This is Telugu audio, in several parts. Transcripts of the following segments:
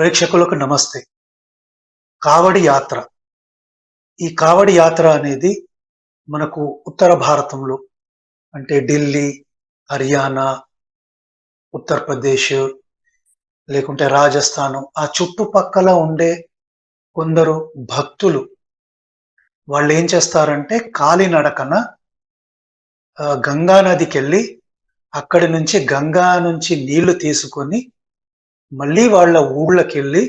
ప్రేక్షకులకు నమస్తే. కావడి యాత్ర. ఈ కావడి యాత్ర అనేది మనకు ఉత్తర భారతంలో అంటే ఢిల్లీ హర్యానా ఉత్తరప్రదేశ్ లేకుంటే రాజస్థాన్ ఆ చుట్టుపక్కల ఉండే కొందరు భక్తులు వాళ్ళు ఏం చేస్తారంటే కాలినడకన గంగా నదికి వెళ్ళి అక్కడి నుంచి గంగా నుంచి నీళ్ళు తీసుకొని మళ్ళీ వాళ్ళ ఊళ్ళకి వెళ్ళి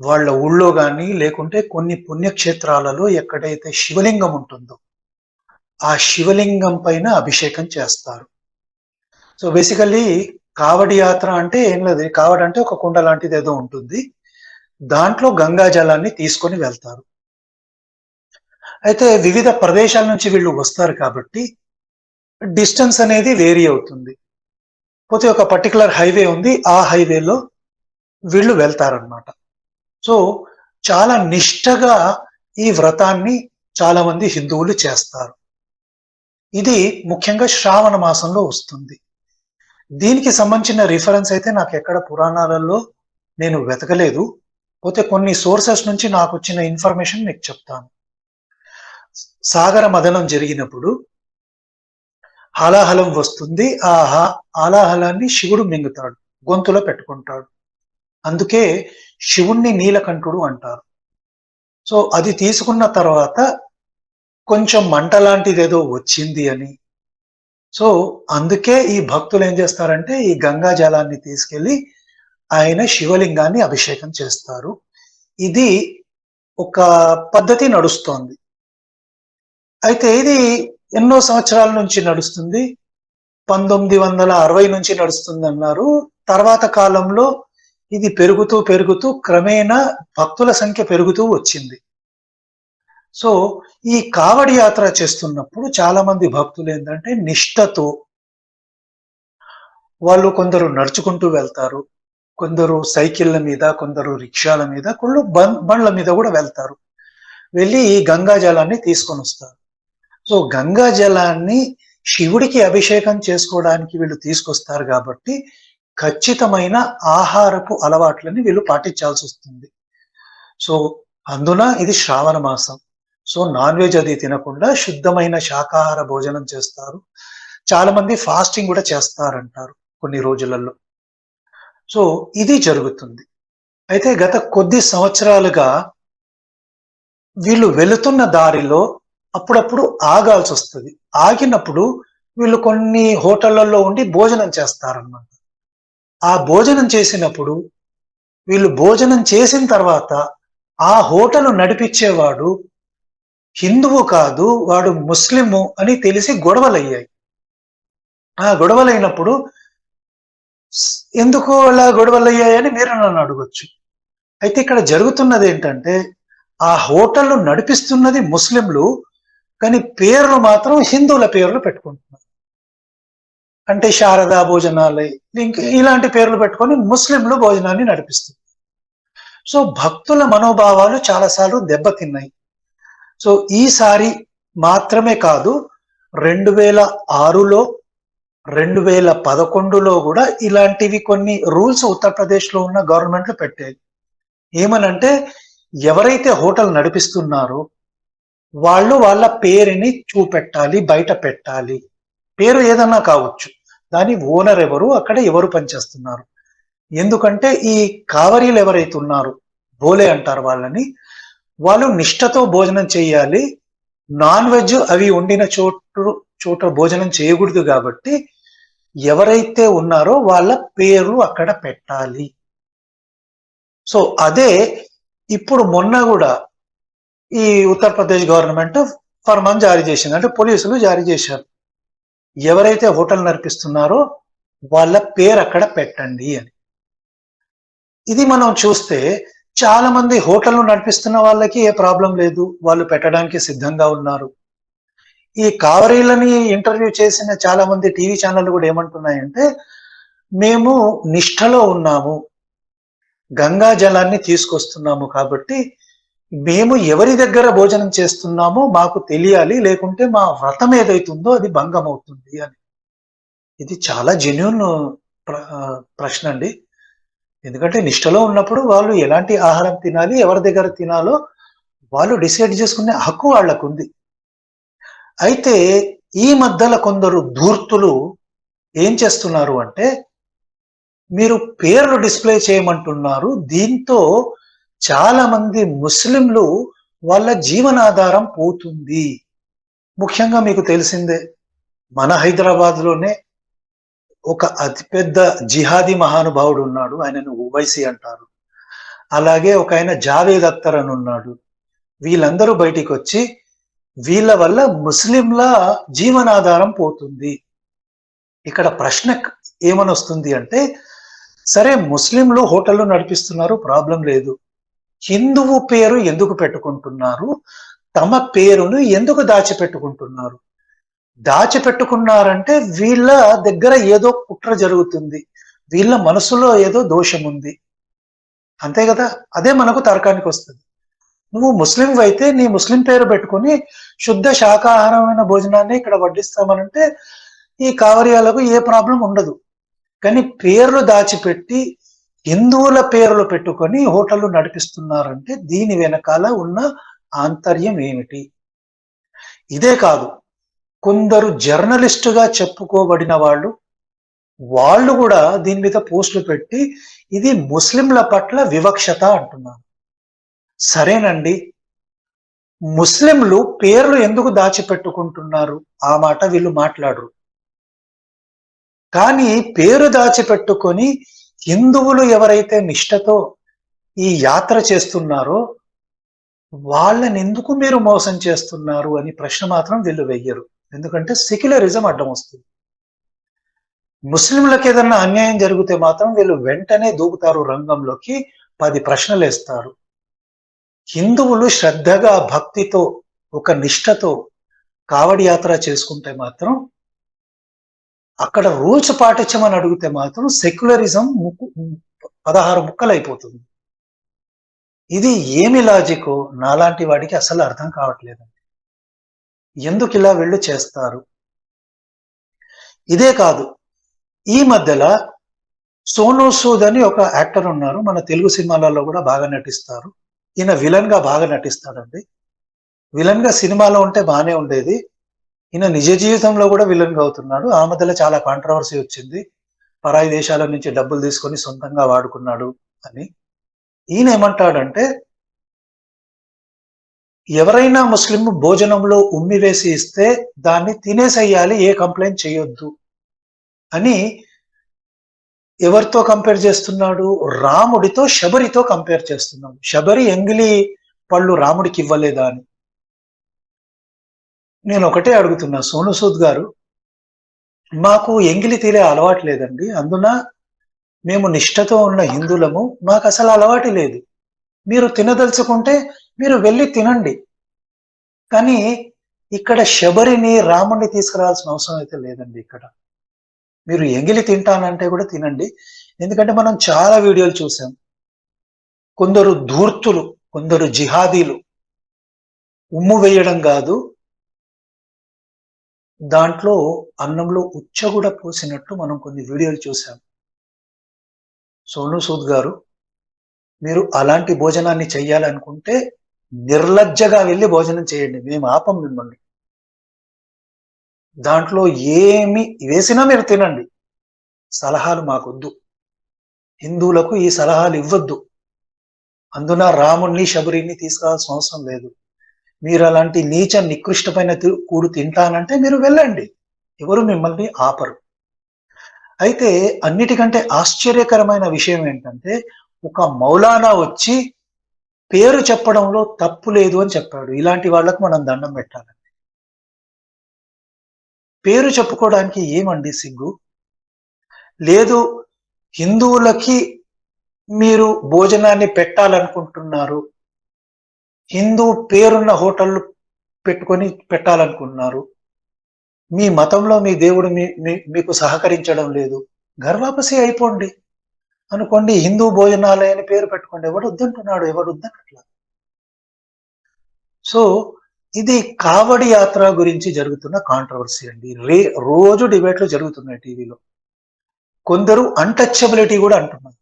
వాళ్ళ ఊళ్ళో కానీ లేకుంటే కొన్ని పుణ్యక్షేత్రాలలో ఎక్కడైతే శివలింగం ఉంటుందో ఆ శివలింగం పైన అభిషేకం చేస్తారు. సో బేసికల్లీ కావడి యాత్ర అంటే ఏం లేదు. కావడి అంటే ఒక కుండ లాంటిది ఏదో ఉంటుంది. దాంట్లో గంగా జలాన్ని తీసుకొని వెళ్తారు. అయితే వివిధ ప్రదేశాల నుంచి వీళ్ళు వస్తారు కాబట్టి డిస్టెన్స్ అనేది వేరీ అవుతుంది. పోతే ఒక పర్టికులర్ హైవే ఉంది. ఆ హైవేలో వీళ్ళు వెళ్తారనమాట సో చాలా నిష్టగా ఈ వ్రతాన్ని చాలా మంది హిందువులు చేస్తారు. ఇది ముఖ్యంగా శ్రావణ మాసంలో వస్తుంది. దీనికి సంబంధించిన రిఫరెన్స్ అయితే నాకు ఎక్కడ పురాణాలలో నేను వెతకలేదు. పోతే కొన్ని సోర్సెస్ నుంచి నాకు వచ్చిన ఇన్ఫర్మేషన్ మీకు చెప్తాను. సాగర మదనం జరిగినప్పుడు హలాహలం వస్తుంది. ఆ ఆలాహలాన్ని శివుడు మింగుతాడు గొంతులో పెట్టుకుంటాడు. అందుకే శివుణ్ణి నీలకంఠుడు అంటారు. సో అది తీసుకున్న తర్వాత కొంచెం మంట లాంటిది ఏదో వచ్చింది అని. సో అందుకే ఈ భక్తులు ఏం చేస్తారంటే ఈ గంగా జలాన్ని తీసుకెళ్ళి ఆయన శివలింగాన్ని అభిషేకం చేస్తారు. ఇది ఒక పద్ధతి నడుస్తోంది. అయితే ఇది ఎన్నో సంవత్సరాల నుంచి నడుస్తుంది. పంతొమ్మిది వందల అరవై నుంచి నడుస్తుంది అన్నారు. తర్వాత కాలంలో ఇది పెరుగుతూ పెరుగుతూ క్రమేణా భక్తుల సంఖ్య పెరుగుతూ వచ్చింది. సో ఈ కావడి యాత్ర చేస్తున్నప్పుడు చాలా మంది భక్తులు ఏంటంటే నిష్టతో వాళ్ళు కొందరు నడుచుకుంటూ వెళ్తారు. కొందరు సైకిళ్ళ మీద కొందరు రిక్షాల మీద కొందరు బండ్ల మీద కూడా వెళ్తారు. వెళ్ళి ఈ గంగా జలాన్ని తీసుకొని వస్తారు. సో గంగా జలాన్ని శివుడికి అభిషేకం చేసుకోవడానికి వీళ్ళు తీసుకొస్తారు కాబట్టి ఖచ్చితమైన ఆహారపు అలవాట్లని వీళ్ళు పాటించాల్సి వస్తుంది. సో అందున ఇది శ్రావణ మాసం. సో నాన్ వెజ్ అది తినకుండా శుద్ధమైన శాకాహార భోజనం చేస్తారు. చాలా మంది ఫాస్టింగ్ కూడా చేస్తారంటారు కొన్ని రోజులలో. సో ఇది జరుగుతుంది. అయితే గత కొద్ది సంవత్సరాలుగా వీళ్ళు వెళుతున్న దారిలో అప్పుడప్పుడు ఆగాల్సి వస్తుంది ఆగినప్పుడు వీళ్ళు కొన్ని హోటళ్ళలో ఉండి భోజనం చేస్తారన్నమాట. ఆ భోజనం చేసినప్పుడు వీళ్ళు భోజనం చేసిన తర్వాత ఆ హోటల్ నడిపించేవాడు హిందువు కాదు వాడు ముస్లిము అని తెలిసి గొడవలయ్యాయి. ఆ గొడవలైనప్పుడు ఎందుకు అలా గొడవలయ్యాయని మీరు నన్ను అడగచ్చు. అయితే ఇక్కడ జరుగుతున్నది ఏంటంటే ఆ హోటల్ నడిపిస్తున్నది ముస్లింలు కానీ పేర్లు మాత్రం హిందువుల పేర్లు పెట్టుకుంటున్నారు. అంటే శారదా భోజనాలయ ఇంకా ఇలాంటి పేర్లు పెట్టుకొని ముస్లింలు భోజనాన్ని నడిపిస్తుంది సో భక్తుల మనోభావాలు చాలాసార్లు దెబ్బతిన్నాయి. సో ఈసారి మాత్రమే కాదు రెండు వేల ఆరులో రెండు వేల పదకొండులో కూడా ఇలాంటివి కొన్ని రూల్స్ ఉత్తరప్రదేశ్లో ఉన్న గవర్నమెంట్లు పెట్టాయి. ఏమనంటే ఎవరైతే హోటల్ నడిపిస్తున్నారో వాళ్ళు వాళ్ళ పేరుని చూపెట్టాలి బయట పెట్టాలి. పేరు ఏదన్నా కావచ్చు. దాని ఓనర్ ఎవరు? అక్కడ ఎవరు పనిచేస్తున్నారు? ఎందుకంటే ఈ కావరీలు ఎవరైతే ఉన్నారో బోలే అంటారు వాళ్ళని వాళ్ళు నిష్టతో భోజనం చేయాలి. నాన్ వెజ్ అవి వండిన చోటు చోట భోజనం చేయకూడదు కాబట్టి ఎవరైతే ఉన్నారో వాళ్ళ పేరు అక్కడ పెట్టాలి. సో అదే ఇప్పుడు మొన్న కూడా ఈ ఉత్తరప్రదేశ్ గవర్నమెంట్ ఫర్మాన్ జారీ చేసింది. అంటే పోలీసులు జారీ చేశారు. ఎవరైతే హోటల్ నడిపిస్తున్నారో వాళ్ళ పేరు అక్కడ పెట్టండి అని. ఇది మనం చూస్తే చాలా మంది హోటల్ నడిపిస్తున్న వాళ్ళకి ఏ ప్రాబ్లం లేదు. వాళ్ళు పెట్టడానికి సిద్ధంగా ఉన్నారు. ఈ కావరీలని ఇంటర్వ్యూ చేసిన చాలా మంది టీవీ ఛానళ్ళు కూడా ఏమంటున్నాయంటే మేము నిష్ఠలో ఉన్నాము. గంగా జలాన్ని తీసుకొస్తున్నాము కాబట్టి మేము ఎవరి దగ్గర భోజనం చేస్తున్నామో మాకు తెలియాలి లేకుంటే మా వ్రతం ఏదైతుందో అది భంగం అవుతుంది అని. ఇది చాలా జెన్యున్ ప్రశ్న అండి. ఎందుకంటే నిష్టలో ఉన్నప్పుడు వాళ్ళు ఎలాంటి ఆహారం తినాలి ఎవరి దగ్గర తినాలో వాళ్ళు డిసైడ్ చేసుకునే హక్కు వాళ్ళకు ఉంది అయితే ఈ మధ్యలో కొందరు ధూర్తులు ఏం చేస్తున్నారు అంటే మీరు పేర్లు డిస్ప్లే చేయమంటున్నారు దీంతో చాలా మంది ముస్లింలు వాళ్ళ జీవనాధారం పోతుంది. ముఖ్యంగా మీకు తెలిసిందే మన హైదరాబాద్లోనే ఒక అతిపెద్ద జిహాదీ మహానుభావుడు ఉన్నాడు ఆయనను ఓవైసీ అంటారు. అలాగే ఒక ఆయన జావేద్ అఖ్తర్ అని ఉన్నాడు. వీళ్ళందరూ బయటికి వచ్చి వీళ్ళ వల్ల ముస్లింల జీవనాధారం పోతుంది. ఇక్కడ ప్రశ్న ఏమని వస్తుంది అంటే సరే ముస్లింలు హోటళ్ళు నడిపిస్తున్నారు ప్రాబ్లం లేదు. హిందువు పేరు ఎందుకు పెట్టుకుంటున్నారు? తమ పేరును ఎందుకు దాచిపెట్టుకుంటున్నారు? దాచిపెట్టుకున్నారంటే వీళ్ళ దగ్గర ఏదో కుట్ర జరుగుతుంది. వీళ్ళ మనసులో ఏదో దోషం ఉంది. అంతే కదా? అదే మనకు తర్కానికి వస్తుంది. నువ్వు ముస్లిం అయితే నీ ముస్లిం పేరు పెట్టుకొని శుద్ధ శాకాహారమైన భోజనాన్ని ఇక్కడ వడ్డిస్తామనంటే ఈ కావరియాలకు ఏ ప్రాబ్లం ఉండదు. కానీ పేర్లు దాచిపెట్టి హిందువుల పేర్లు పెట్టుకొని హోటళ్ళు నడిపిస్తున్నారంటే దీని వెనకాల ఉన్న ఆంతర్యం ఏమిటి? ఇదే కాదు కొందరు జర్నలిస్టుగా చెప్పుకోబడిన వాళ్ళు వాళ్ళు కూడా దీని మీద పోస్టులు పెట్టి ఇది ముస్లింల పట్ల వివక్షత అంటున్నారు. సరేనండి ముస్లింలు పేర్లు ఎందుకు దాచిపెట్టుకుంటున్నారు? ఆ మాట వీళ్ళు మాట్లాడరు. కానీ పేరు దాచిపెట్టుకొని హిందువులు ఎవరైతే నిష్టతో ఈ యాత్ర చేస్తున్నారో వాళ్ళని ఎందుకు మీరు మోసం చేస్తున్నారు అని ప్రశ్న మాత్రం వీళ్ళు వెయ్యరు ఎందుకంటే సెక్యులరిజం అడ్డం వస్తుంది. ముస్లింలకు ఏదన్నా అన్యాయం జరిగితే మాత్రం వీళ్ళు వెంటనే దూకుతారు రంగంలోకి పది ప్రశ్నలు వేస్తారు. హిందువులు శ్రద్ధగా భక్తితో ఒక నిష్టతో కావడి యాత్ర చేసుకుంటే మాత్రం అక్కడ రూల్స్ పాటించమని అడిగితే మాత్రం సెక్యులరిజం ముక్కు పదహారు ముక్కలు అయిపోతుంది ఇది ఏమి లాజిక్ నాలాంటి వాడికి అసలు అర్థం కావట్లేదండి ఎందుకు ఇలా వెళ్ళి చేస్తారు? ఇదే కాదు. ఈ మధ్యలో సోను సూద్ అని ఒక యాక్టర్ ఉన్నారు. మన తెలుగు సినిమాలలో కూడా బాగా నటిస్తారు. ఈయన విలన్గా బాగా నటిస్తాడండి. విలన్గా సినిమాలో ఉంటే బాగానే ఉండేది. ఈయన నిజ జీవితంలో కూడా విలన్గా అవుతున్నాడు. ఆ మధ్యలో చాలా కాంట్రవర్సీ వచ్చింది. పరాయి దేశాల నుంచి డబ్బులు తీసుకొని సొంతంగా వాడుకున్నాడు అని. ఈయన ఏమంటాడంటే ఎవరైనా ముస్లిం భోజనంలో ఉమ్మి వేసి ఇస్తే దాన్ని తినేసేయాలి ఏ కంప్లైంట్ చేయొద్దు అని ఎవరితో కంపేర్ చేస్తున్నాడు? రాముడితో శబరితో కంపేర్ చేస్తున్నాడు శబరి ఎంగిలి పళ్ళు రాముడికి ఇవ్వలేదా అని. నేను ఒకటే అడుగుతున్నా. సోను సూద్ గారు మాకు ఎంగిలి తీరే అలవాటు లేదండి. అందున మేము నిష్ఠతో ఉన్న హిందువులము మాకు అసలు అలవాటు లేదు. మీరు తినదలుచుకుంటే మీరు వెళ్ళి తినండి. కానీ ఇక్కడ శబరిని రాముడిని తీసుకురావాల్సిన అవసరం అయితే లేదండి ఇక్కడ. మీరు ఎంగిలి తింటానంటే కూడా తినండి. ఎందుకంటే మనం చాలా వీడియోలు చూసాం. కొందరు ధూర్తులు కొందరు జిహాదీలు ఉమ్ము వేయడం కాదు దాంట్లో అన్నంలో ఉచ్చ కూడా పోసినట్టు మనం కొన్ని వీడియోలు చూసాం సోను సూద్ గారు మీరు అలాంటి భోజనాన్ని చెయ్యాలనుకుంటే నిర్లజ్జగా వెళ్ళి భోజనం చేయండి. మేము ఆపం మిమ్మల్ని. దాంట్లో ఏమి వేసినా మీరు తినండి. సలహాలు మాకొద్దు. హిందువులకు ఈ సలహాలు ఇవ్వద్దు. అందున రాముణ్ణి శబరిని తీసుకోవాల్సిన అవసరం లేదు. మీరు అలాంటి నీచ నికృష్టమైన కూడు తింటానంటే మీరు వెళ్ళండి. ఎవరు మిమ్మల్ని ఆపరు. అయితే అన్నిటికంటే ఆశ్చర్యకరమైన విషయం ఏంటంటే ఒక మౌలానా వచ్చి పేరు చెప్పడంలో తప్పు లేదు అని చెప్పాడు. ఇలాంటి వాళ్ళకు మనం దండం పెట్టాలండి పేరు చెప్పుకోవడానికి ఏమండి సిగ్గు లేదు హిందువులకి మీరు భోజనాన్ని పెట్టాలనుకుంటున్నారు. హిందూ పేరున్న హోటళ్ళు పెట్టుకొని పెట్టాలనుకుంటున్నారు. మీ మతంలో మీ దేవుడు మీ మీకు సహకరించడం లేదు. గర్వాపసి అయిపోండి. అనుకోండి హిందూ భోజనాలయని పేరు పెట్టుకోండి. ఎవడు వద్దంటున్నాడు? ఎవడు వద్దనట్లా? సో ఇది కావడి యాత్ర గురించి జరుగుతున్న కాంట్రవర్సీ అండి. రే రోజు డిబేట్లు జరుగుతున్నాయి టీవీలో. కొందరు అన్టచబిలిటీ కూడా అంటున్నారు.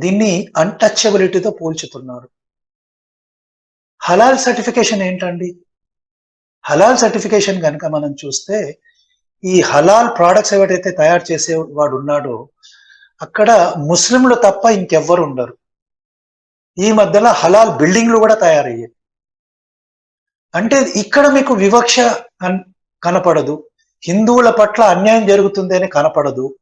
దీన్ని అన్టచబిలిటీతో పోల్చుతున్నారు. హలాల్ సర్టిఫికేషన్ ఏంటండి? హలాల్ సర్టిఫికేషన్ కనుక మనం చూస్తే ఈ హలాల్ ప్రోడక్ట్స్ ఎవరైతే తయారు చేసేవాడు ఉన్నాడో అక్కడ ముస్లింలు తప్ప ఇంకెవ్వరు ఉండరు. ఈ మధ్యలో హలాల్ బిల్డింగ్లు కూడా తయారయ్యాయి. అంటే ఇక్కడ మీకు వివక్ష కనపడదు. హిందువుల పట్ల అన్యాయం జరుగుతుంది అని కనపడదు.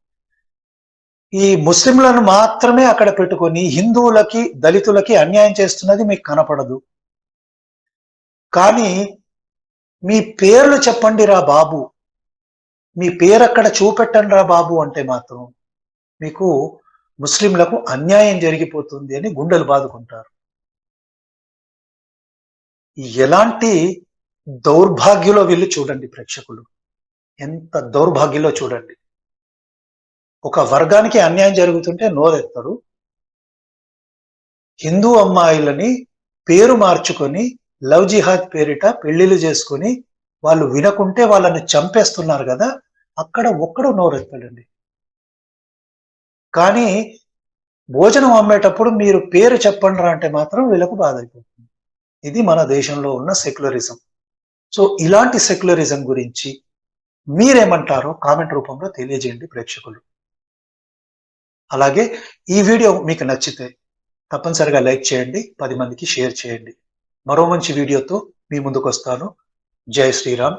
ఈ ముస్లింలను మాత్రమే అక్కడ పెట్టుకొని హిందువులకి దళితులకి అన్యాయం చేస్తున్నది మీకు కనపడదు. కానీ మీ పేర్లు చెప్పండి రా బాబు. మీ పేరు అక్కడ చూపెట్టండి రా బాబు అంటే మాత్రం మీకు ముస్లింలకు అన్యాయం జరిగిపోతుంది అని గుండెలు బాదుకుంటారు. ఎలాంటి దౌర్భాగ్యలో వీళ్ళు చూడండి ప్రేక్షకులు. ఎంత దౌర్భాగ్యలో చూడండి. ఒక వర్గానికి అన్యాయం జరుగుతుంటే నోరెత్తారు. హిందూ అమ్మాయిలని పేరు మార్చుకొని లవ్ జిహాద్ పేరిట పెళ్ళిళ్ళు చేసుకొని వాళ్ళు వినకుంటే వాళ్ళని చంపేస్తున్నారు కదా అక్కడ ఒక్కడు నోరెత్తాడండి. కానీ భోజనం అమ్మేటప్పుడు మీరు పేరు చెప్పండి రా అంటే మాత్రం వీళ్ళకు బాధ అయిపోతుంది. ఇది మన దేశంలో ఉన్న సెక్యులరిజం. సో ఇలాంటి సెక్యులరిజం గురించి మీరేమంటారో కామెంట్ రూపంలో తెలియజేయండి ప్రేక్షకులు. అలాగే ఈ వీడియో మీకు నచ్చితే తప్పనిసరిగా లైక్ చేయండి పది మందికి షేర్ చేయండి. మరో మంచి వీడియోతో మీ ముందుకు వస్తాను జై శ్రీరామ్.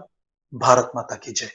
భారత్ మాతాకి జై.